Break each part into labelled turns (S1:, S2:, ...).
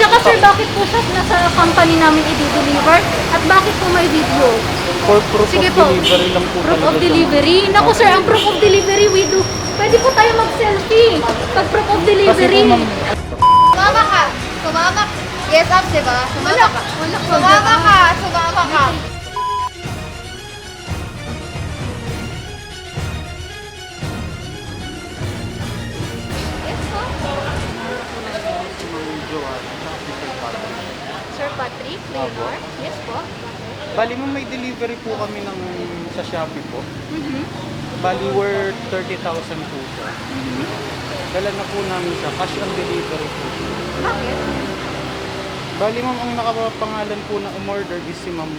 S1: saka sir, bakit po siya nasa company namin i-deliver? At bakit po may video?
S2: For proof
S1: Sige
S2: of
S1: po.
S2: delivery lang po
S1: Proof of delivery. Naku sir, ang proof of delivery we do. Pwede po tayo mag-selfie. Pag proof of delivery.
S3: Sumama ka. Sumama. Yes, up, di ba? Sumama ka. Sumama ka. Sumama ka.
S1: Yes
S2: tsaka. Sir Patrick,
S1: Leonor. Yes po.
S2: Bali mo may delivery po kami ng sa Shopee po.
S1: Mhm.
S2: Bali worth 30,000 po siya. Dala na po namin siya. Cash on delivery po.
S1: Bakit?
S2: Bali ma'am, ang nakapangalan po na umorder is si ma'am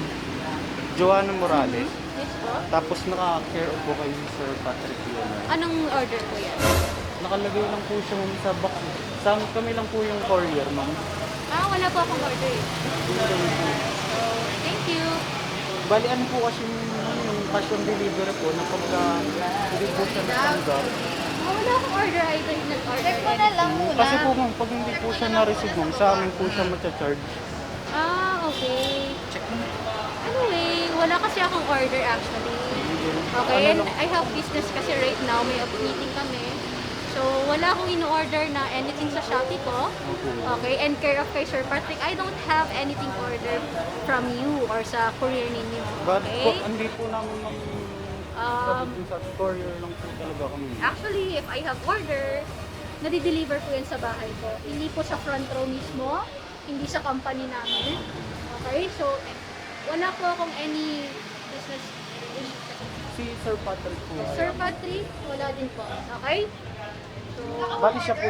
S2: Joanna Morales.
S1: Yes po.
S2: Tapos naka-care of po kay Sir Patrick Leonard.
S1: Anong order po yan?
S2: Nakalagay lang po siya ma'am sa box. Sa kami lang po yung courier ma'am.
S1: Wala po akong order eh. So, thank you.
S2: Bali ano po kasi yung, yung cash on delivery po na pagka hindi po siya natanggap.
S1: Ah, wala akong order. I don't nag-order.
S3: Check mo na lang muna.
S2: Kasi po ma'am, pag hindi po siya na-receive ma'am, sa amin po siya matcha-charge.
S1: Ah, okay. Anyway, wala kasi akong order actually. Okay,
S2: Ano
S1: and I have business kasi right now, may meeting kami. So, wala akong in-order na anything sa Shopee ko. Okay, and care of kay Sir Patrick, I don't have anything order from you or sa courier ninyo.
S2: But
S1: Okay?
S2: po, hindi po namin ma'am,
S1: Um,
S2: sa courier lang po talaga kami.
S1: Actually, if I have order, nadi-deliver ko yan sa bahay ko. Hindi po sa front row mismo, hindi sa company namin. Okay, so eh, wala po akong any business relationship.
S2: Si Sir Patrick po.
S1: Sir Patrick, wala din po. Okay?
S2: Bali siya po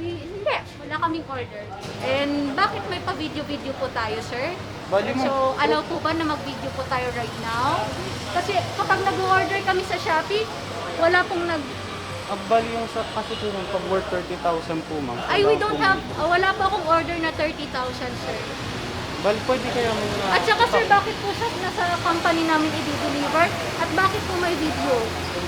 S1: we, hindi, wala kaming order. And bakit may pa-video-video po tayo, sir?
S2: Bali mo.
S1: So, allow po ba na mag-video po tayo right now? Kasi kapag nag-order kami sa Shopee, wala pong nag
S2: Ah, bali yung sa kasi ma'am, pag worth 30,000 po ma'am.
S1: Ay, we don't have, ah, wala pa akong order na 30,000, sir.
S2: Bali pwede kaya mo na...
S1: At saka, sir, bakit po siya nasa company namin i-deliver? At bakit po may video?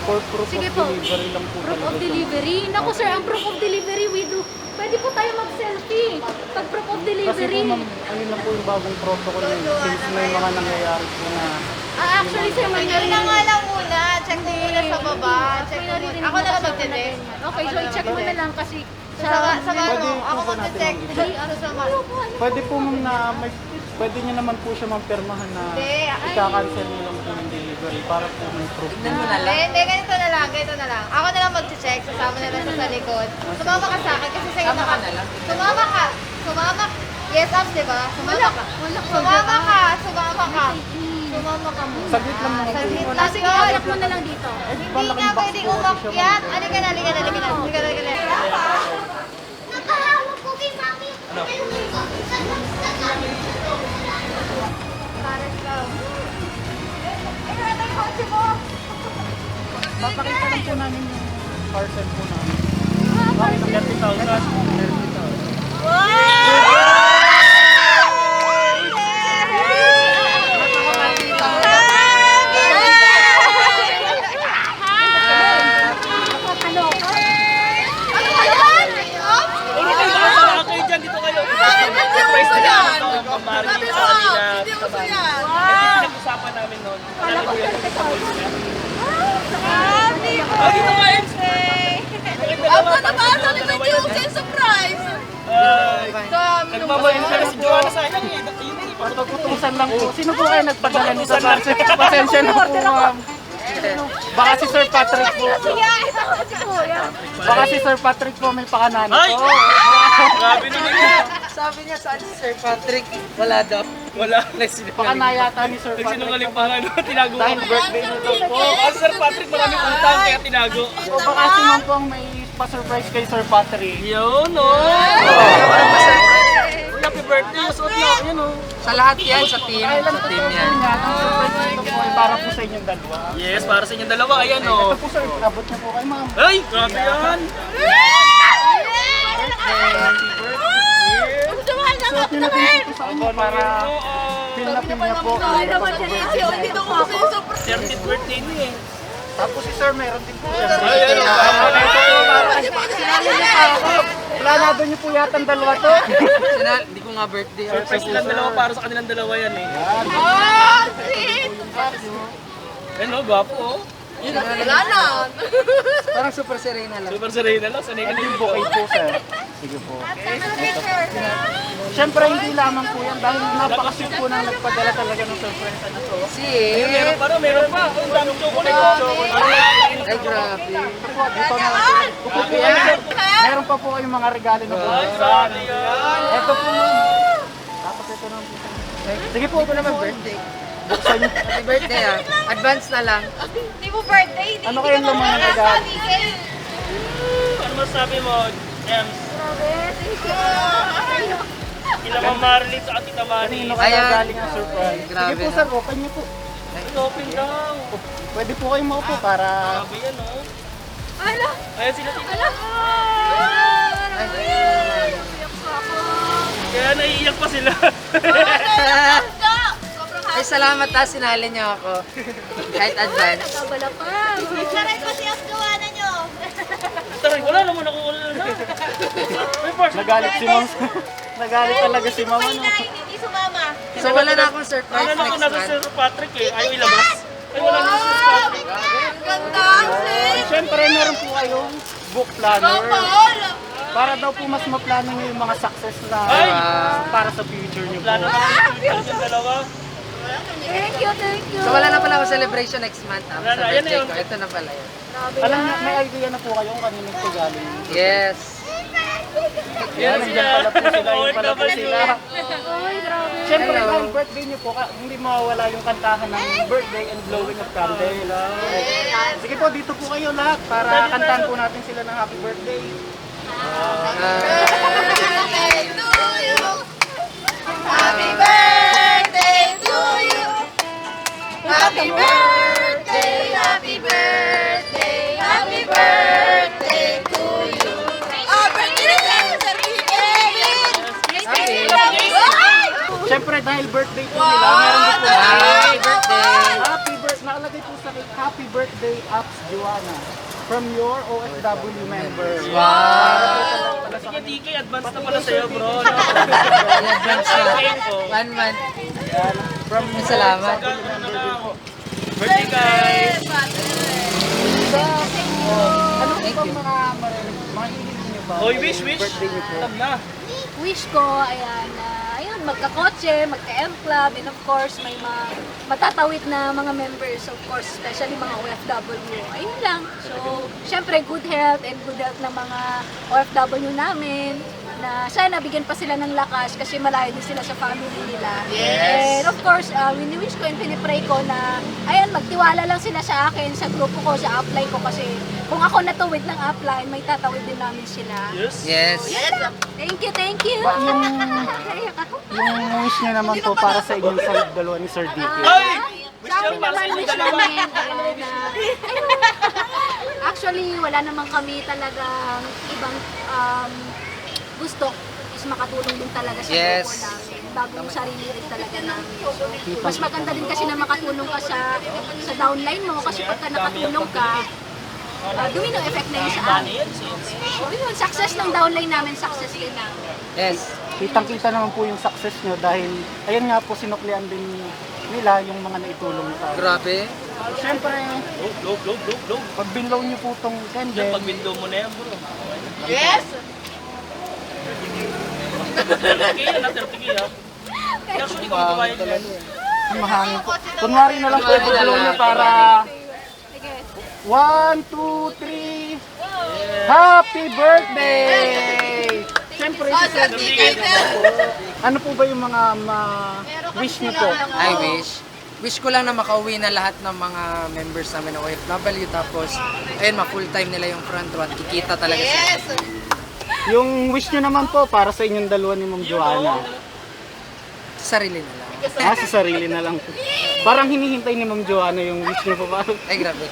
S2: For proof
S1: Sige
S2: of
S1: po.
S2: delivery lang po
S1: Proof
S2: talaga
S1: of
S2: siya.
S1: delivery? Naku, sir, ang proof of delivery we do. Pwede po tayo mag-selfie. Pag proof of
S2: Kasi
S1: delivery.
S2: po ma'am, ayun lang po yung bagong protocol yun. Since may mga nangyayari po na...
S1: Ah, actually, sir, may
S3: Check na nga lang muna. Check mo muna sa baba. Check mo muna. Ako na lang
S1: ganyan. Okay, so i-check mo na lang kasi sa...
S3: Sama, sama
S2: Pwede
S3: mo.
S2: po
S3: Ako
S2: ba natin
S3: magte-check.
S2: mag-check?
S3: Sa sama.
S1: Ano po, ano?
S2: Pwede po ma'am na may... Pwede niyo naman po siya mampirmahan na
S3: Hindi, ay.
S2: ika-cancel niyo lang po yung delivery para po may proof.
S3: Hindi, hindi, ganito na lang, ganito na lang. Ako na lang mag-check, sasama na lang siya sa likod. Sumama ka sa akin kasi sa'yo na ka. Sumama ka. Sumama ka. Yes, up, di ba? Sumama ka.
S1: po.
S3: Sumama ka. Sumama ka. Sumama ka muna.
S2: Saglit lang naman po.
S3: Saglit
S1: Ah,
S3: lang
S1: sige,
S3: yun.
S1: ayak mo na lang dito.
S3: Hindi nga pwedeng umakyat. Halika na, halika na, halika na. Halika na, halika na.
S4: Nakahawak ko kay Mami. Ano?
S3: Pares lang. Ay, ito yung kotse mo.
S2: Papakita lang po namin yung parcel po namin. Bakit ang 30,000? 30,000.
S5: kayo dyan, dito kayo. Surprise na yan. Pamari sa Hindi uso yan. Ito pinag-usapan namin noon. Alam ko yan. Ah, dito ka, Ems. Ako na ba? Ano ba yung surprise? Nagmamayin ka na si Joanna sa akin. Yun.
S2: Pagkutusan lang po. Sino po kayo nagpadala nito? Pasensya na po ma'am. Baka si Sir Patrick po. Baka si Sir Patrick po may pakanano
S5: Ay!
S2: po.
S5: Grabe naman yan.
S6: Sabi niya sa Sir Patrick, wala daw.
S5: Wala.
S2: Pakana yata ni Sir Patrick.
S5: Nagsinungaling pa nga no, tinago
S2: Dahil
S5: ko.
S2: birthday nito po.
S5: Ah, Sir Patrick, maraming utang kaya tinago.
S2: O baka si ma'am po ang may pa-surprise kay Sir Patrick.
S5: Yun, no? Happy birthday, suot niyo. Yun, no?
S6: Sa lahat yan, sa team. Sa team yan.
S2: Para po sa inyong dalawa.
S5: Yes, para sa inyong dalawa. Ayan,
S2: Ito
S5: no?
S2: po sir, abot niyo po kay ma'am.
S5: Ay, grabe yan.
S2: So, pinatin po sa inyo para feel na feel niya po. ang birthday.
S5: 30th birthday niya eh.
S2: Tapos si sir, meron din po siya.
S5: Ay, ay, ay.
S2: Sinali pa ako. Planado niyo po yata ang dalawa to.
S6: Sina, hindi ko nga birthday.
S5: Surprise nilang dalawa para sa kanilang dalawa yan eh.
S3: Oh, sweet!
S5: Yan o, gwapo oh.
S3: Wala na.
S6: Parang super serena lang.
S5: Super serena lang, sanay ka
S2: Ito yung bouquet po, sir. Sige po. Siyempre, hindi lamang po yan dahil napaka-sweet po nang nagpadala talaga ng surprise na to.
S6: Si,
S5: Meron pa rin, meron pa. Ang daming chocolate.
S6: ay grabe.
S2: Ito po, dito na lang. Upo po. Meron pa po kayong mga regalo na po.
S5: Ay, sorry yan.
S2: Ito po. Tapos ito naman po. Sige po, ito naman birthday. Buksan niyo.
S6: Happy birthday ah. Advance na lang.
S3: Hindi mo birthday.
S2: Ano kayang laman ng regalo?
S5: Ano masabi mo, Ems?
S1: Grabe, thank you.
S5: Kila Ma'am Marlene sa Tita Mani.
S2: Kanino kaya
S6: Ayan.
S2: galing ang surprise? Sige
S6: Grabe
S2: po,
S6: na.
S2: sir. Open niyo po.
S5: Open daw.
S2: Pwede po kayong maupo para...
S5: Sabi yan oh.
S1: Ala,
S5: Ayan sila Tita.
S1: ala.
S5: Kaya naiiyak pa sila.
S6: Ay, salamat ha, sinali niyo ako. Kahit advance.
S1: Kabala pa.
S4: Saray ko siya ang gawa na nyo.
S5: Taray, wala naman ako wala na. May.
S2: Nagalit si ma'am. Nagalit talaga si ma'am. Ano?
S4: Nine, hindi sumama.
S6: So wala na akong surprise
S5: Wala na ako
S6: next
S5: nasa
S6: month.
S5: Sir Patrick eh. Ayaw ilabas. Ay, wala na si Sir Patrick.
S3: Ganda, sis.
S2: Siyempre, meron po kayong book planner. Para daw po mas maplano niyo yung mga success na
S5: Ay!
S2: para sa future niyo po.
S5: Plano na yung future yung dalawa.
S1: Thank you, thank you.
S6: So wala na pala ako celebration next month ha,
S5: Wala
S6: sa
S5: na, na
S6: birthday
S5: yun.
S6: ko. Ito na pala yun.
S2: Alam niyo, may idea na po kayo kung kanino po galing.
S6: Yes.
S2: Nandiyan pala po sila.
S1: Ay, grabe.
S2: Siyempre, dahil birthday niyo po, ka- hindi mawawala yung kantahan ng birthday and blowing of candles. Sige po, dito po kayo lahat para kantahan po natin sila ng happy birthday.
S6: Ah,
S2: dahil birthday po nila, meron din po
S6: Happy birthday.
S2: Happy birthday, nakalagay po sa cake, happy birthday, Apps Joanna. From your OFW members.
S6: Wow.
S5: Sige, DK, advance na pala sa'yo, bro. No?
S6: Advance na. One month.
S2: From
S6: Ay, Salamat.
S5: Ano. Birthday guys!
S2: Ano po
S6: Thank
S2: bang
S6: you.
S2: mga marinig, mga hilig niyo ba?
S5: Hoy, wish, wish.
S2: Birthday niyo po.
S5: Alam na.
S1: Wish ko, ayan, magka-kotse, magka-M Club, and of course, may mga matatawid na mga members, of course, especially mga OFW. Ayun lang. So, syempre, good health and good health ng mga OFW namin na sana bigyan pa sila ng lakas kasi malayo din sila sa family nila.
S6: Yes.
S1: And of course, uh, wini-wish ko and pinipray ko na, ayan, magtiwala lang sila sa akin, sa grupo ko, sa upline ko kasi kung ako natuwid ng upline, may tatawid din namin sila.
S5: Yes.
S6: Yes.
S1: Thank you, thank you.
S2: Ba, yung, yung wish niya naman po para sa inyong sa dalawa ni Sir Dicky.
S5: Ay! Wish
S1: Sa
S5: niya
S1: amin
S5: para sa
S1: naman,
S5: inyong
S1: wish
S5: dalawa.
S1: actually, wala naman kami talagang ibang um, gusto is makatulong din talaga sa
S6: Yes.
S1: grupo namin. Bagong sarili rin talaga namin. So, mas maganda din kasi na makatulong ka sa sa downline mo kasi pagka nakatulong ka, uh, domino effect na yun sa amin. So, yun, success ng downline namin, success din namin.
S6: Yes.
S2: Kitang-kita naman po yung success nyo dahil, ayun nga po, sinuklian din nila yung mga naitulong sa
S6: Grabe.
S2: Siyempre,
S5: Low, low, low, low, low.
S2: pag binlow nyo po itong candle,
S5: pag window mo na yan, bro.
S3: Yes!
S5: 30k yan, ha? 30k, ha? Actually, kung kabayan yan.
S2: mahangin po. Kunwari na lang po
S6: na lang.
S2: nyo para. 1, 2, 3 Happy birthday! Siyempre,
S3: Oh,
S2: si
S3: Sir
S2: Sir
S3: sir.
S2: ano po ba yung mga ma-wish nyo po?
S6: I wish. Wish ko lang na makauwi na lahat ng mga members namin ng OFW tapos ayun ma full time nila yung front row at kikita talaga sila.
S3: Yes!
S2: Yung wish nyo naman po para sa inyong dalawa ni Ma'am Joanna.
S6: Sa sarili na lang.
S2: Ah, sa sarili na lang po. Parang hinihintay ni Ma'am Joanna yung wish nyo po. Parang,
S6: Ay grabe.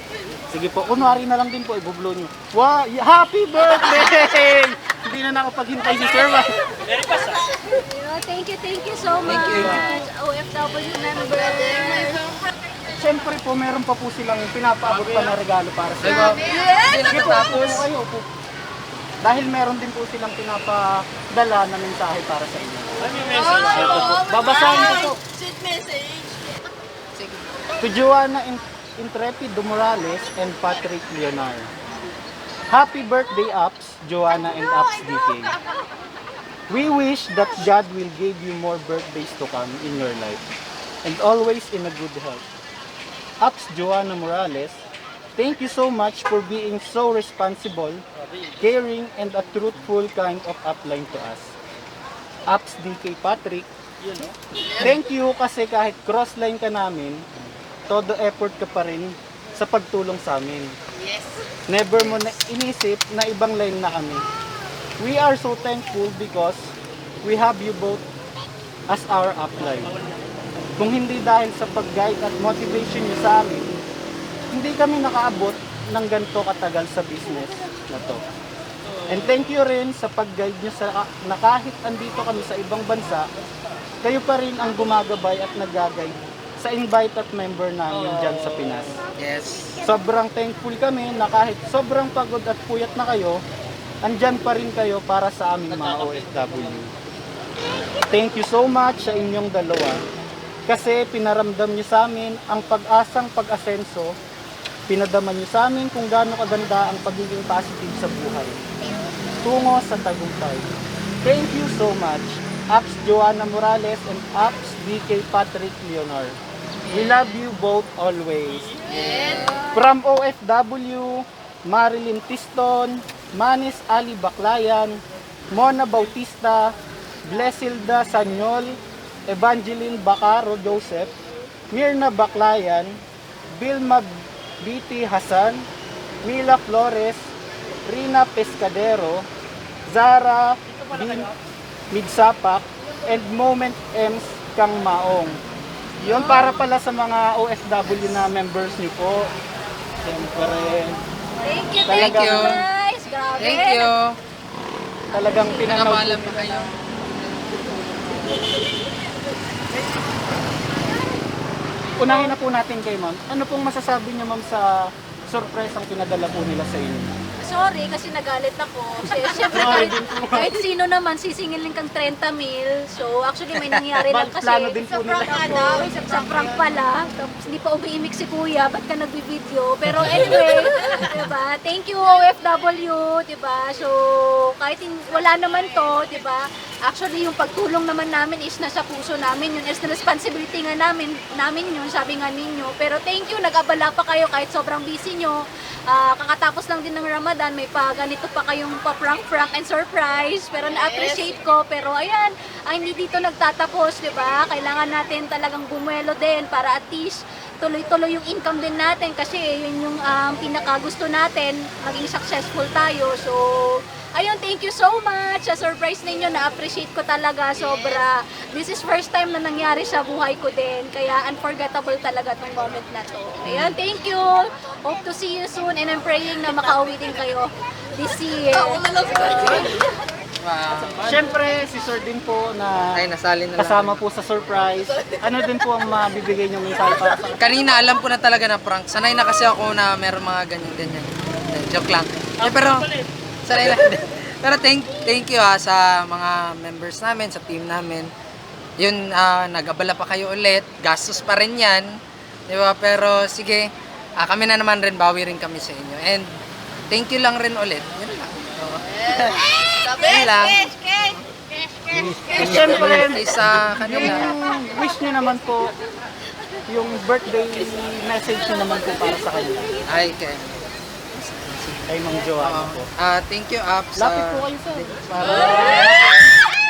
S2: sige po, kunwari na lang din po, ibublo nyo. Wow, happy birthday! Hindi na nakapaghintay si Sir. Ma.
S5: Very fast, ha?
S1: Yeah, Thank you, thank you so much.
S6: you.
S1: OFW member.
S2: Siyempre po, meron pa po silang pinapaabot pa na regalo para sa inyo.
S6: Hindi
S2: Sige po, po kayo. Upo. Dahil meron din po silang pinapadala na mensahe para sa inyo.
S5: Ano yung message?
S2: Ito po. Babasahin ko po. To Joanna In- Intrepido Morales and Patrick Leonar. Happy birthday, Ups, Joanna and Ups DK. We wish that God will give you more birthdays to come in your life and always in a good health. Ups, Joanna Morales, thank you so much for being so responsible, caring, and a truthful kind of upline to us. Ups, DK Patrick, Thank you kasi kahit crossline ka namin, todo effort ka pa rin sa pagtulong sa amin. Yes. Never mo na inisip na ibang line na kami. We are so thankful because we have you both as our upline. Kung hindi dahil sa pag-guide at motivation niyo sa amin, hindi kami nakaabot ng ganito katagal sa business na to. And thank you rin sa pag-guide nyo sa, na kahit andito kami sa ibang bansa, kayo pa rin ang gumagabay at nag-guide sa invite at member namin dyan sa Pinas.
S6: Yes.
S2: Sobrang thankful kami na kahit sobrang pagod at puyat na kayo, andyan pa rin kayo para sa aming mga OFW. Thank you so much sa inyong dalawa kasi pinaramdam niyo sa amin ang pag-asang pag-asenso, pinadaman niyo sa amin kung gaano kaganda ang pagiging positive sa buhay. Tungo sa tagumpay. Thank you so much, Apps Joanna Morales and Apps DK Patrick Leonor. We love you both always. From OFW, Marilyn Tiston, Manis Ali Baclayan, Mona Bautista, Blesilda Sanyol, Evangeline Bacaro Joseph, Mirna Baclayan, Vilma BT Hasan, Mila Flores, Rina Pescadero, Zara Bin Migsapak, and Moment Ems Kang Maong. Yun para pala sa mga OFW na members niyo po. Siyempre,
S1: Thank you,
S6: Thank you.
S1: guys. Grabe.
S6: Thank you.
S2: talagang pinanaw
S6: Nakapalam pa kayo.
S2: Unahin na po natin kay ma'am. Ano pong masasabi niyo ma'am sa surprise ang pinadala po nila sa inyo?
S1: Sorry kasi nagalit ako. Si- Siyempre kahit, kahit sino naman sisingilin kang 30 mil. So actually may nangyari lang kasi.
S2: plano din po nila.
S1: Ako, sa prank pala. Tapos hindi pa umiimik si kuya. Ba't ka nagbibideo? Pero anyway, diba? Thank you OFW, diba? So kahit hin- wala naman to, diba? Actually yung pagtulong naman namin is nasa puso namin yun. Is na responsibility nga namin, namin yun, sabi nga ninyo. Pero thank you, nag-abala pa kayo kahit sobrang busy nyo. Ah, kakatapos lang din ng Ramadan, may pa ganito pa kayong pa prank prank and surprise. Pero na-appreciate ko. Pero ayan, ay hindi dito nagtatapos, 'di ba? Kailangan natin talagang gumuelo din para at least tuloy-tuloy yung income din natin kasi yun yung um, pinaka-gusto natin, maging successful tayo. So, ayun, thank you so much sa surprise ninyo. Na-appreciate ko talaga sobra. This is first time na nangyari sa buhay ko din. Kaya unforgettable talaga tong moment na to. Ayun, thank you. Hope to see you soon and I'm praying na makauwi din kayo this year.
S6: Wow.
S2: Siyempre, si Sir din po na
S6: Ay, nasali na lang.
S2: kasama po sa surprise. Ano din po ang mabibigay niyong mensahe para sa
S6: Kanina alam ko na talaga na prank. Sanay na kasi ako na meron mga ganyan-ganyan. Eh, Joke lang. Eh, pero, sanay na. pero thank, thank you ha sa mga members namin, sa team namin. Yun, ah, nag-abala pa kayo ulit. Gastos pa rin yan. Di ba? Pero sige, ah, kami na naman rin, bawi rin kami sa inyo. And thank you lang rin ulit. Yun lang. Oo. Yun lang.
S2: Siyempre,
S6: Ay, sa
S2: yung
S6: kanila.
S2: wish niyo naman po, yung birthday message niyo naman po para sa kanya.
S6: Ay, okay.
S2: Kay Ma'am Joanna po.
S6: Ah, thank you, Up. Sa...
S2: Lapit po kayo sir. Para...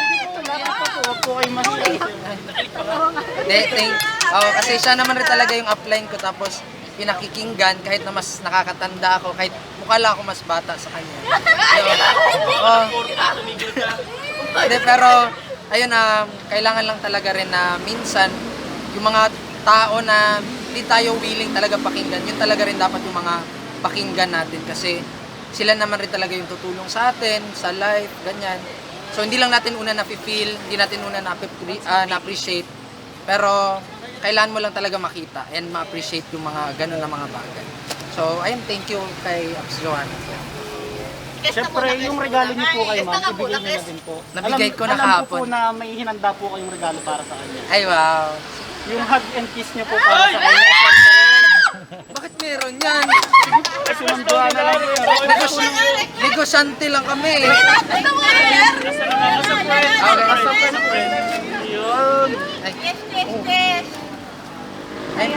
S2: Sige po, lapit po po. Huwag po kayo mahiya.
S6: Hindi, thank, oh, kasi siya naman rin talaga yung upline ko tapos pinakikinggan kahit na mas nakakatanda ako, kahit mukha lang ako mas bata sa kanya. Oh. Hindi, pero ayun na kailangan lang talaga rin na minsan yung mga tao na hindi tayo willing talaga pakinggan, yun talaga rin dapat yung mga pakinggan natin kasi sila naman rin talaga yung tutulong sa atin, sa life, ganyan. So hindi lang natin una na-feel, hindi natin una ah, na-appreciate, pero kailangan mo lang talaga makita and ma-appreciate yung mga ganun na mga bagay. So, ayun, thank you kay Abs Joanna.
S2: Siyempre, yung regalo niyo po kay ma'am, ibigay niyo na din po.
S6: Nabigay
S2: alam,
S6: ko na
S2: alam ko po
S6: kahapon.
S2: na may hinanda po kayong regalo para sa kanya.
S6: Ay, wow.
S2: Yung hug and kiss niyo po para sa kanya.
S6: Bakit meron yan?
S2: kasi ma'am Joanna lang po.
S6: Negos- negosyante lang kami. Okay.
S5: Sa friend. Yun.
S6: Ay,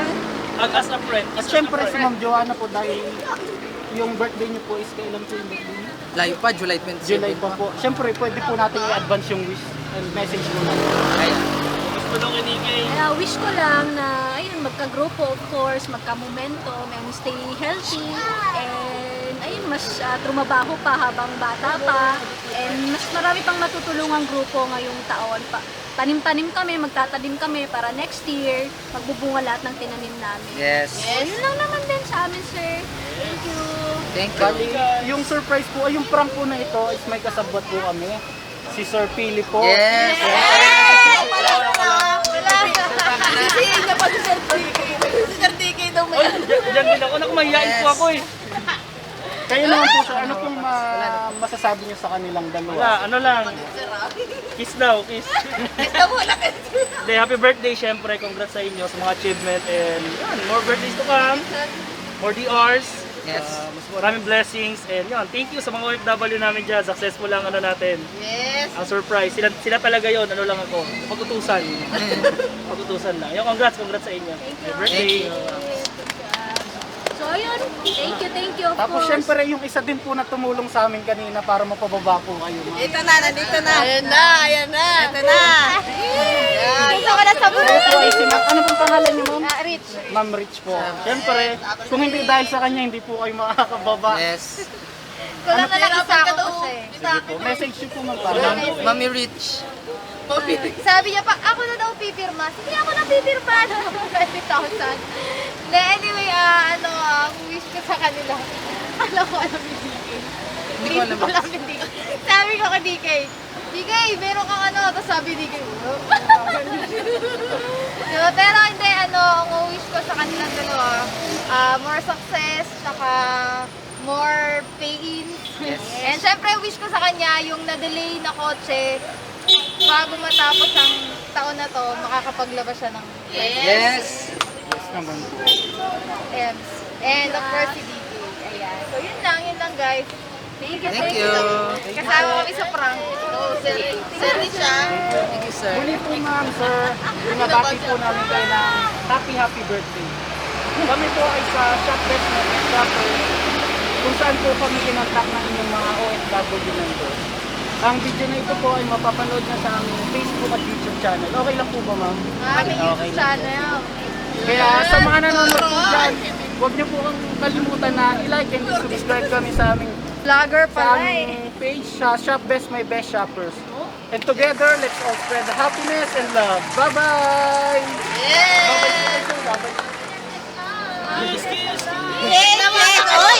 S5: Ag as a friend.
S2: At syempre si ma'am Joanna po dahil yung birthday niyo po is kailan po yung birthday niyo?
S6: layo pa, July 27.
S2: July pa po. Syempre, pwede po natin i-advance yung wish and message mo na.
S6: Ayan.
S5: Gusto nung inigay.
S1: Uh, wish ko lang na, magka-grupo, of course, magka-momentum, and stay healthy, and ayun, mas uh, trumabaho pa habang bata pa, and mas marami pang matutulungang grupo ngayong taon pa. Tanim-tanim kami, magtatanim kami para next year, magbubunga lahat ng tinanim namin.
S6: Yes.
S1: So, yun lang naman din sa amin, sir. Thank you.
S6: Thank you.
S2: Bali, yung surprise po, ay yung prank po na ito is may kasabot po kami. Si Sir Pili po.
S6: Yes.
S3: Sisihin niya pa si Sir DK. Si Sir DK daw may...
S5: Oy, dyan dyan din ako. Naku, mahihain po ako eh.
S2: Kayo naman po sir, ano pong ma- masasabi niyo sa kanilang
S5: Wala,
S2: dalawa?
S5: ano lang. Kiss daw, kiss. Day, happy birthday syempre. Congrats sa inyo sa mga achievement and yun, more birthdays to come. More DRs.
S6: Yes.
S5: Uh, mas maraming blessings and yun, thank you sa mga OFW namin dyan. Successful lang ano natin.
S3: Yes.
S5: Ang surprise, sila, sila talaga yon ano lang ako. Pag-utusan. Pag-utusan lang. Yung congrats, congrats sa inyo.
S1: Thank you.
S5: Happy birthday.
S1: So, ayun. Thank you, thank you, of
S2: Tapos
S1: course.
S2: syempre yung isa din po na tumulong sa amin kanina para mapababa po kayo. ma'am.
S3: Ito na, nandito na. Ayan na, ayan na. Ito na. Gusto ko na sa
S2: Ito po ay si Ma'am, ano pong pangalan niyo ma'am?
S3: Rich.
S2: Ma'am Rich po. Syempre, kung hindi dahil sa kanya, hindi po kayo makakababa.
S6: Yes.
S3: Kulang na lang isa ako kasi.
S2: Sige po, message niyo po ma'am para.
S6: Mami Rich.
S3: Sabi niya pa, ako na daw pipirma. Sige, ako na pipirma. 20,000. Na anyway, ah, ano, ang wish ko sa kanila. Alam ko, alam ni DK.
S6: Hindi ko alam.
S3: alam ni DK. Sabi ko kay DK, DK, meron kang ano. Tapos sabi DK, "Wala." diba? Pero hindi, ano, ang wish ko sa kanilang dalawa, ah, more success, saka more pain.
S6: Yes.
S3: And syempre, wish ko sa kanya, yung na-delay na kotse, bago matapos ang taon na to, makakapaglabas siya ng
S6: Yes.
S2: Yes naman.
S3: M's. And of course, si DK. Ayan. So, yun lang, yun lang, guys. Thank you,
S6: Thank you.
S3: Kasama kami sa prank. So, sir, sir siya.
S6: Thank you, sir.
S2: Muli po ma'am, sir, binabati po namin kayo ng happy happy birthday. Kami po ay sa Shop Best na Shopper kung saan po kami kinontak ng inyong mga OFW members. Ang video na ito po ay mapapanood na sa aming Facebook at YouTube channel. Okay lang po ba ma'am?
S3: Aming YouTube channel.
S2: Kaya sa mga nanonood po dyan, huwag niyo po kang kalimutan na i-like and subscribe kami sa aming
S3: Vlogger
S2: sa
S3: pala eh.
S2: aming page sa Shop Best My Best Shoppers. And together, let's all spread the happiness and love. Bye-bye! Bye-bye! Bye-bye!
S3: Yes, yes. Oy,